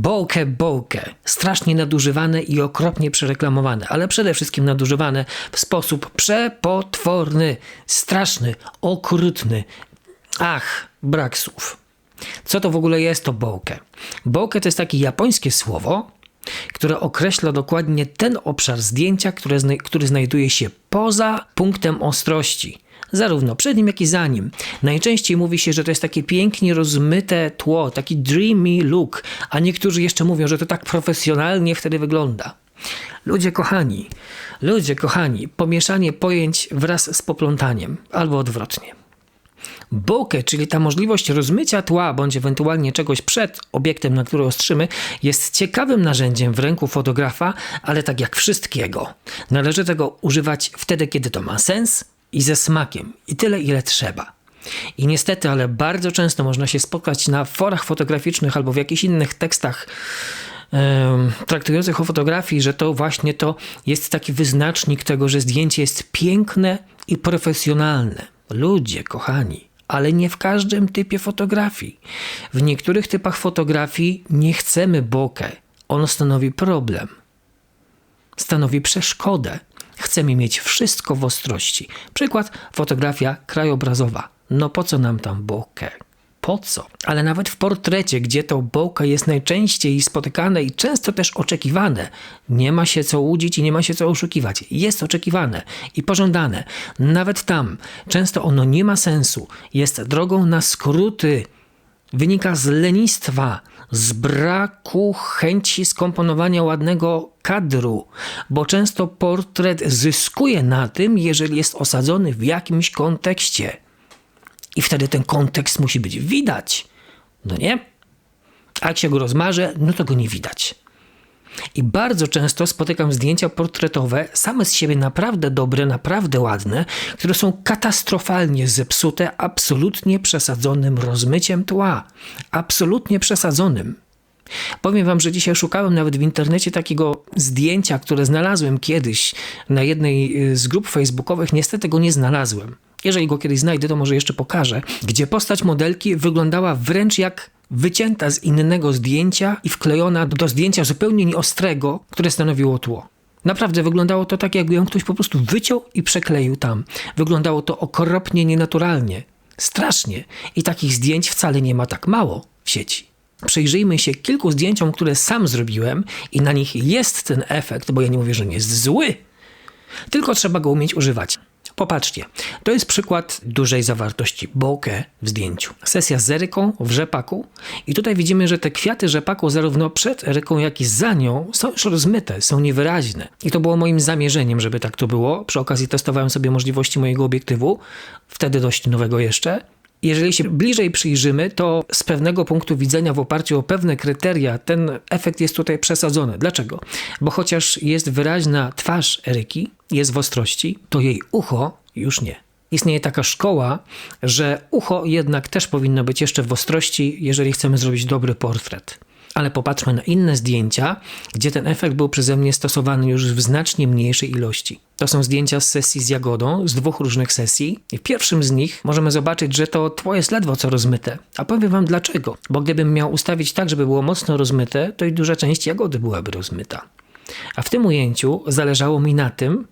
Bokeh, bokeh. Strasznie nadużywane i okropnie przereklamowane, ale przede wszystkim nadużywane w sposób przepotworny, straszny, okrutny. Ach, brak słów. Co to w ogóle jest to bokeh? Bokeh to jest takie japońskie słowo, które określa dokładnie ten obszar zdjęcia, które zna który znajduje się poza punktem ostrości. Zarówno przed nim, jak i za nim. Najczęściej mówi się, że to jest takie pięknie rozmyte tło, taki dreamy look, a niektórzy jeszcze mówią, że to tak profesjonalnie wtedy wygląda. Ludzie kochani, ludzie kochani, pomieszanie pojęć wraz z poplątaniem, albo odwrotnie. Bokeh, czyli ta możliwość rozmycia tła bądź ewentualnie czegoś przed obiektem, na który ostrzymy, jest ciekawym narzędziem w ręku fotografa, ale tak jak wszystkiego. Należy tego używać wtedy, kiedy to ma sens i ze smakiem. I tyle, ile trzeba. I niestety, ale bardzo często można się spotkać na forach fotograficznych albo w jakichś innych tekstach traktujących o fotografii, że to właśnie to jest taki wyznacznik tego, że zdjęcie jest piękne i profesjonalne. Ludzie, kochani, ale nie w każdym typie fotografii. W niektórych typach fotografii nie chcemy bokeh. On stanowi problem. Stanowi przeszkodę. Chcemy mieć wszystko w ostrości. Przykład fotografia krajobrazowa. No po co nam tam bokeh? po co. Ale nawet w portrecie, gdzie to bokeh jest najczęściej spotykane i często też oczekiwane, nie ma się co łudzić i nie ma się co oszukiwać. Jest oczekiwane i pożądane. Nawet tam często ono nie ma sensu. Jest drogą na skróty. Wynika z lenistwa, z braku chęci skomponowania ładnego kadru, bo często portret zyskuje na tym, jeżeli jest osadzony w jakimś kontekście. I wtedy ten kontekst musi być widać. No nie? A jak się go rozmarzę, no to go nie widać. I bardzo często spotykam zdjęcia portretowe, same z siebie naprawdę dobre, naprawdę ładne, które są katastrofalnie zepsute absolutnie przesadzonym rozmyciem tła. Absolutnie przesadzonym. Powiem wam, że dzisiaj szukałem nawet w internecie takiego zdjęcia, które znalazłem kiedyś na jednej y, z grup facebookowych. Niestety go nie znalazłem. Jeżeli go kiedyś znajdę, to może jeszcze pokażę, gdzie postać modelki wyglądała wręcz jak wycięta z innego zdjęcia i wklejona do zdjęcia zupełnie nieostrego, które stanowiło tło. Naprawdę wyglądało to tak, jakby ją ktoś po prostu wyciął i przekleił tam. Wyglądało to okropnie nienaturalnie. Strasznie. I takich zdjęć wcale nie ma tak mało w sieci. Przyjrzyjmy się kilku zdjęciom, które sam zrobiłem i na nich jest ten efekt, bo ja nie mówię, że nie jest zły, tylko trzeba go umieć używać. Popatrzcie, to jest przykład dużej zawartości bokeh w zdjęciu. Sesja z eryką w rzepaku i tutaj widzimy, że te kwiaty rzepaku zarówno przed eryką, jak i za nią są już rozmyte, są niewyraźne. I to było moim zamierzeniem, żeby tak to było. Przy okazji testowałem sobie możliwości mojego obiektywu, wtedy dość nowego jeszcze. Jeżeli się bliżej przyjrzymy, to z pewnego punktu widzenia, w oparciu o pewne kryteria, ten efekt jest tutaj przesadzony. Dlaczego? Bo chociaż jest wyraźna twarz Eryki, jest w ostrości, to jej ucho już nie. Istnieje taka szkoła, że ucho jednak też powinno być jeszcze w ostrości, jeżeli chcemy zrobić dobry portret. Ale popatrzmy na inne zdjęcia, gdzie ten efekt był przeze mnie stosowany już w znacznie mniejszej ilości. To są zdjęcia z sesji z Jagodą, z dwóch różnych sesji. I w pierwszym z nich możemy zobaczyć, że to tło jest ledwo co rozmyte. A powiem wam dlaczego. Bo gdybym miał ustawić tak, żeby było mocno rozmyte, to i duża część Jagody byłaby rozmyta. A w tym ujęciu zależało mi na tym,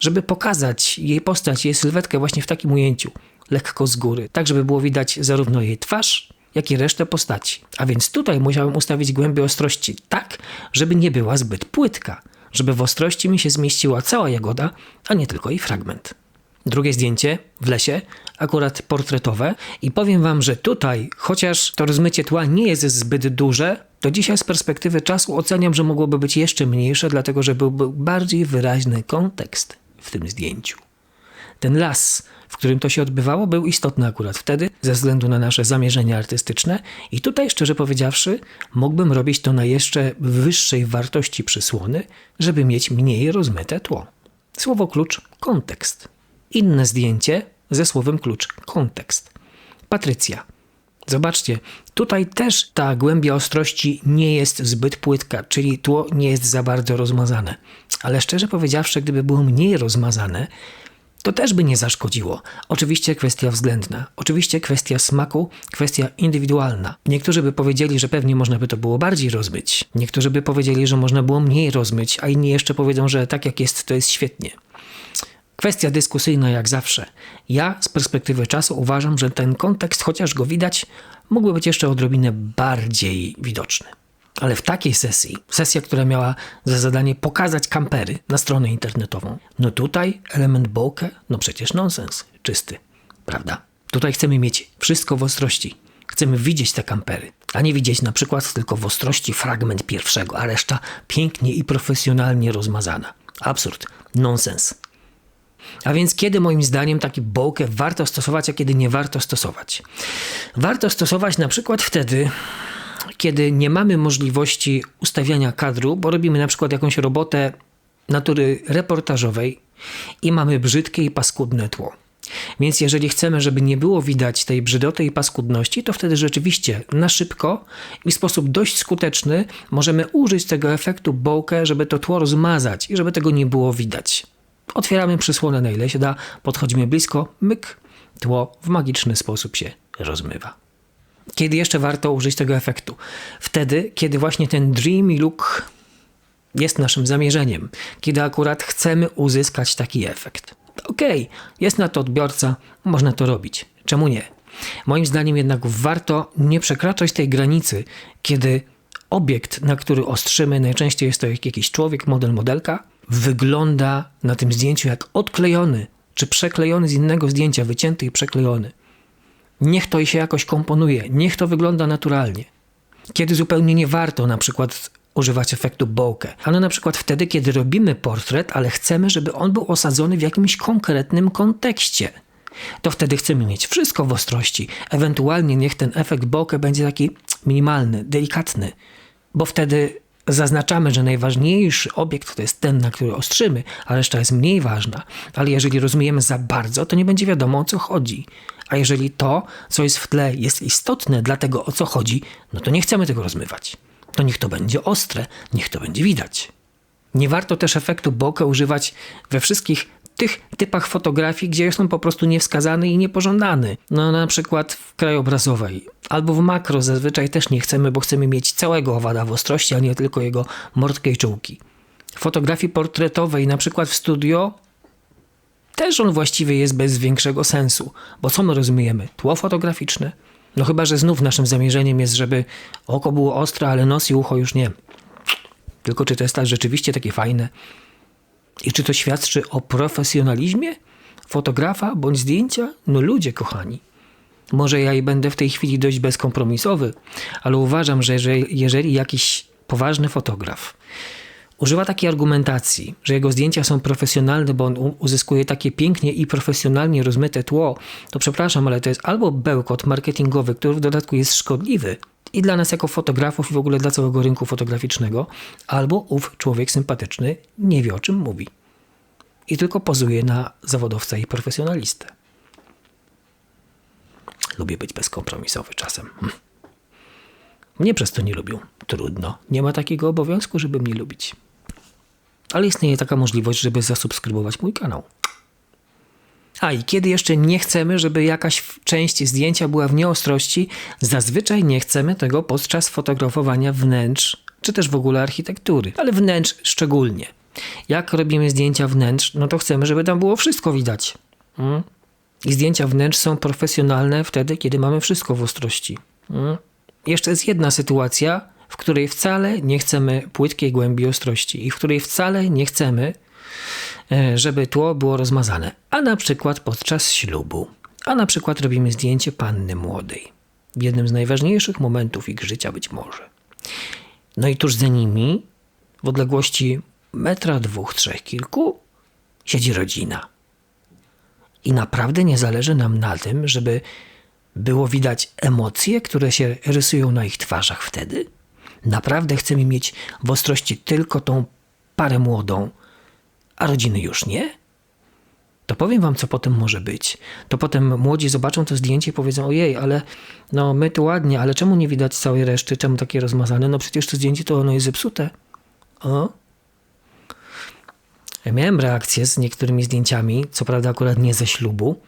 żeby pokazać jej postać, jej sylwetkę właśnie w takim ujęciu, lekko z góry, tak żeby było widać zarówno jej twarz, jak i resztę postaci. A więc tutaj musiałem ustawić głębię ostrości tak, żeby nie była zbyt płytka, żeby w ostrości mi się zmieściła cała jagoda, a nie tylko jej fragment. Drugie zdjęcie w lesie, akurat portretowe, i powiem Wam, że tutaj, chociaż to rozmycie tła nie jest zbyt duże, to dzisiaj z perspektywy czasu oceniam, że mogłoby być jeszcze mniejsze, dlatego że byłby bardziej wyraźny kontekst w tym zdjęciu. Ten las, w którym to się odbywało, był istotny akurat wtedy, ze względu na nasze zamierzenia artystyczne, i tutaj, szczerze powiedziawszy, mógłbym robić to na jeszcze wyższej wartości przysłony, żeby mieć mniej rozmyte tło. Słowo klucz kontekst. Inne zdjęcie ze słowem klucz kontekst. Patrycja. Zobaczcie, tutaj też ta głębia ostrości nie jest zbyt płytka, czyli tło nie jest za bardzo rozmazane. Ale szczerze powiedziawszy, gdyby było mniej rozmazane, To też by nie zaszkodziło. Oczywiście kwestia względna, oczywiście kwestia smaku, kwestia indywidualna. Niektórzy by powiedzieli, że pewnie można by to było bardziej rozmyć. Niektórzy by powiedzieli, że można było mniej rozmyć, a inni jeszcze powiedzą, że tak jak jest, to jest świetnie. Kwestia dyskusyjna jak zawsze. Ja z perspektywy czasu uważam, że ten kontekst, chociaż go widać, mógłby być jeszcze odrobinę bardziej widoczny. Ale w takiej sesji, sesja, która miała za zadanie pokazać kampery na stronę internetową, no tutaj element bokeh, no przecież nonsens czysty, prawda? Tutaj chcemy mieć wszystko w ostrości. Chcemy widzieć te kampery, a nie widzieć na przykład tylko w ostrości fragment pierwszego, a reszta pięknie i profesjonalnie rozmazana. Absurd, nonsens. A więc kiedy moim zdaniem taki bokeh warto stosować, a kiedy nie warto stosować? Warto stosować na przykład wtedy, kiedy nie mamy możliwości ustawiania kadru, bo robimy na przykład jakąś robotę natury reportażowej i mamy brzydkie i paskudne tło. Więc jeżeli chcemy, żeby nie było widać tej brzydoty i paskudności, to wtedy rzeczywiście na szybko i w sposób dość skuteczny możemy użyć tego efektu bokeh, żeby to tło rozmazać i żeby tego nie było widać. Otwieramy przysłonę na ile się da, podchodzimy blisko, myk, tło w magiczny sposób się rozmywa. Kiedy jeszcze warto użyć tego efektu? Wtedy, kiedy właśnie ten dreamy look jest naszym zamierzeniem, kiedy akurat chcemy uzyskać taki efekt. Okej, okay, jest na to odbiorca, można to robić. Czemu nie? Moim zdaniem jednak warto nie przekraczać tej granicy, kiedy obiekt, na który ostrzymy, najczęściej jest to jakiś człowiek, model, modelka, wygląda na tym zdjęciu jak odklejony czy przeklejony z innego zdjęcia, wycięty i przeklejony. Niech to się jakoś komponuje, niech to wygląda naturalnie. Kiedy zupełnie nie warto na przykład używać efektu bokeh, ale na przykład wtedy, kiedy robimy portret, ale chcemy, żeby on był osadzony w jakimś konkretnym kontekście. To wtedy chcemy mieć wszystko w ostrości. Ewentualnie niech ten efekt bokeh będzie taki minimalny, delikatny, bo wtedy zaznaczamy, że najważniejszy obiekt to jest ten, na który ostrzymy, a reszta jest mniej ważna. Ale jeżeli rozumiemy za bardzo, to nie będzie wiadomo o co chodzi. A jeżeli to, co jest w tle, jest istotne dla tego, o co chodzi, no to nie chcemy tego rozmywać. To niech to będzie ostre, niech to będzie widać. Nie warto też efektu bokeh używać we wszystkich tych typach fotografii, gdzie jest on po prostu niewskazany i niepożądany. No na przykład w krajobrazowej albo w makro zazwyczaj też nie chcemy, bo chcemy mieć całego owada w ostrości, a nie tylko jego mordkę i czułki. Fotografii portretowej, na przykład w studio, też on właściwie jest bez większego sensu, bo co my rozumiemy? Tło fotograficzne? No chyba, że znów naszym zamierzeniem jest, żeby oko było ostre, ale nos i ucho już nie. Tylko czy to jest tak rzeczywiście takie fajne? I czy to świadczy o profesjonalizmie fotografa bądź zdjęcia? No ludzie kochani. Może ja i będę w tej chwili dość bezkompromisowy, ale uważam, że jeżeli, jeżeli jakiś poważny fotograf używa takiej argumentacji, że jego zdjęcia są profesjonalne, bo on uzyskuje takie pięknie i profesjonalnie rozmyte tło, to przepraszam, ale to jest albo bełkot marketingowy, który w dodatku jest szkodliwy i dla nas jako fotografów i w ogóle dla całego rynku fotograficznego, albo ów człowiek sympatyczny nie wie o czym mówi i tylko pozuje na zawodowca i profesjonalistę. Lubię być bezkompromisowy czasem. Hm. Mnie przez to nie lubią. Trudno. Nie ma takiego obowiązku, żeby mnie lubić. Ale istnieje taka możliwość, żeby zasubskrybować mój kanał. A i kiedy jeszcze nie chcemy, żeby jakaś część zdjęcia była w nieostrości, zazwyczaj nie chcemy tego podczas fotografowania wnętrz, czy też w ogóle architektury, ale wnętrz szczególnie. Jak robimy zdjęcia wnętrz, no to chcemy, żeby tam było wszystko widać. Hmm? I zdjęcia wnętrz są profesjonalne wtedy, kiedy mamy wszystko w ostrości. Hmm? Jeszcze jest jedna sytuacja, w której wcale nie chcemy płytkiej głębi ostrości i w której wcale nie chcemy, e, żeby tło było rozmazane. A na przykład podczas ślubu. A na przykład robimy zdjęcie panny młodej. W jednym z najważniejszych momentów ich życia być może. No i tuż za nimi, w odległości metra, dwóch, trzech, kilku, siedzi rodzina. I naprawdę nie zależy nam na tym, żeby było widać emocje, które się rysują na ich twarzach wtedy? Naprawdę chcemy mieć w ostrości tylko tą parę młodą, a rodziny już nie? To powiem wam, co potem może być. To potem młodzi zobaczą to zdjęcie i powiedzą: Ojej, ale no my tu ładnie, ale czemu nie widać całej reszty? Czemu takie rozmazane? No przecież to zdjęcie to ono jest zepsute. O? Miałem reakcję z niektórymi zdjęciami, co prawda akurat nie ze ślubu,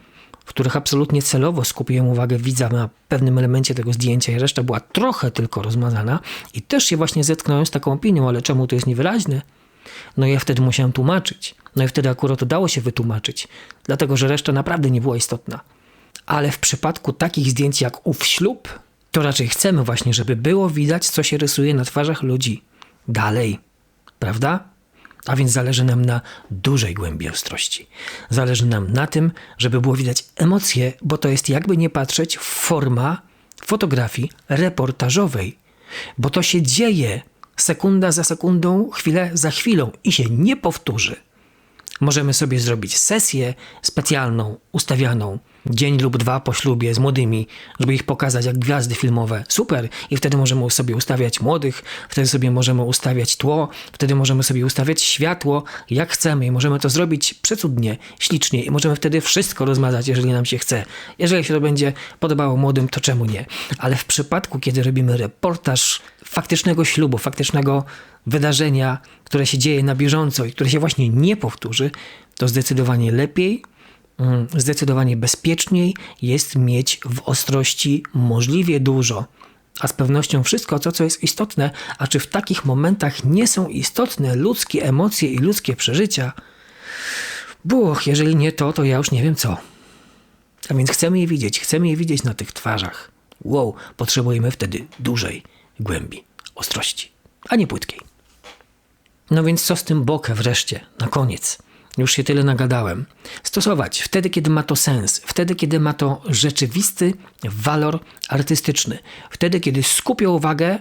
w których absolutnie celowo skupiłem uwagę widza na pewnym elemencie tego zdjęcia i reszta była trochę tylko rozmazana i też się właśnie zetknąłem z taką opinią, ale czemu to jest niewyraźne? No i ja wtedy musiałem tłumaczyć. No i wtedy akurat udało się wytłumaczyć, dlatego że reszta naprawdę nie była istotna. Ale w przypadku takich zdjęć jak ów ślub, to raczej chcemy właśnie, żeby było widać, co się rysuje na twarzach ludzi. Dalej, prawda? A więc zależy nam na dużej głębi ostrości. Zależy nam na tym, żeby było widać emocje, bo to jest jakby nie patrzeć forma fotografii reportażowej. Bo to się dzieje sekunda za sekundą, chwilę za chwilą i się nie powtórzy. Możemy sobie zrobić sesję specjalną, ustawianą, dzień lub dwa po ślubie z młodymi, żeby ich pokazać jak gwiazdy filmowe. Super! I wtedy możemy sobie ustawiać młodych, wtedy sobie możemy ustawiać tło, wtedy możemy sobie ustawiać światło, jak chcemy i możemy to zrobić przecudnie, ślicznie i możemy wtedy wszystko rozmazać, jeżeli nam się chce. Jeżeli się to będzie podobało młodym, to czemu nie? Ale w przypadku, kiedy robimy reportaż faktycznego ślubu, faktycznego wydarzenia, które się dzieje na bieżąco i które się właśnie nie powtórzy, to zdecydowanie lepiej, zdecydowanie bezpieczniej jest mieć w ostrości możliwie dużo. A z pewnością wszystko to, co jest istotne, a czy w takich momentach nie są istotne ludzkie emocje i ludzkie przeżycia? Buch, jeżeli nie to, to ja już nie wiem co. A więc chcemy je widzieć, chcemy je widzieć na tych twarzach. Wow, potrzebujemy wtedy dużej głębi, ostrości, a nie płytkiej. No więc co z tym bokeh wreszcie, na koniec? Już się tyle nagadałem. Stosować wtedy, kiedy ma to sens, wtedy, kiedy ma to rzeczywisty walor artystyczny, wtedy, kiedy skupia uwagę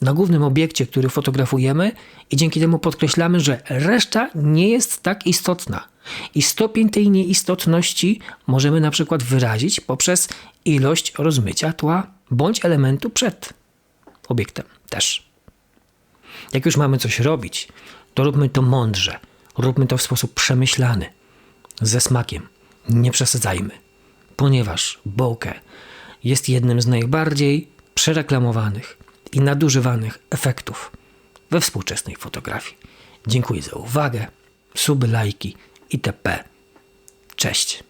na głównym obiekcie, który fotografujemy i dzięki temu podkreślamy, że reszta nie jest tak istotna. I stopień tej nieistotności możemy na przykład wyrazić poprzez ilość rozmycia tła bądź elementu przed obiektem też. Jak już mamy coś robić, to róbmy to mądrze, róbmy to w sposób przemyślany, ze smakiem, nie przesadzajmy, ponieważ bokeh jest jednym z najbardziej przereklamowanych i nadużywanych efektów we współczesnej fotografii. Dziękuję za uwagę, suby, lajki itp. Cześć.